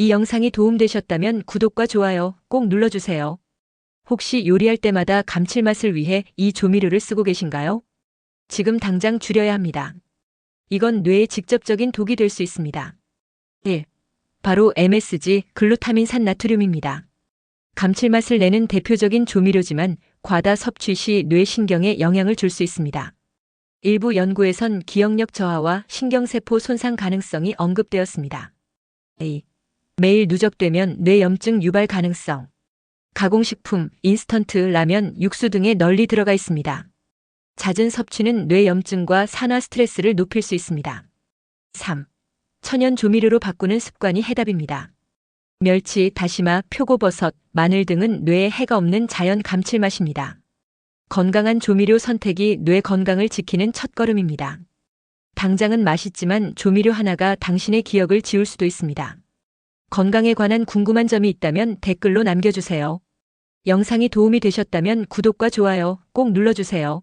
이 영상이 도움되셨다면 구독과 좋아요 꼭 눌러주세요. 혹시 요리할 때마다 감칠맛을 위해 이 조미료를 쓰고 계신가요? 지금 당장 줄여야 합니다. 이건 뇌에 직접적인 독이 될 수 있습니다. 1. 바로 MSG 글루타민 산 나트륨입니다. 감칠맛을 내는 대표적인 조미료지만 과다 섭취 시 뇌신경에 영향을 줄 수 있습니다. 일부 연구에선 기억력 저하와 신경세포 손상 가능성이 언급되었습니다. A. 매일 누적되면 뇌염증 유발 가능성. 가공식품, 인스턴트, 라면, 육수 등에 널리 들어가 있습니다. 잦은 섭취는 뇌염증과 산화 스트레스를 높일 수 있습니다. 3. 천연 조미료로 바꾸는 습관이 해답입니다. 멸치, 다시마, 표고버섯, 마늘 등은 뇌에 해가 없는 자연 감칠맛입니다. 건강한 조미료 선택이 뇌 건강을 지키는 첫걸음입니다. 당장은 맛있지만 조미료 하나가 당신의 기억을 지울 수도 있습니다. 건강에 관한 궁금한 점이 있다면 댓글로 남겨주세요. 영상이 도움이 되셨다면 구독과 좋아요 꼭 눌러주세요.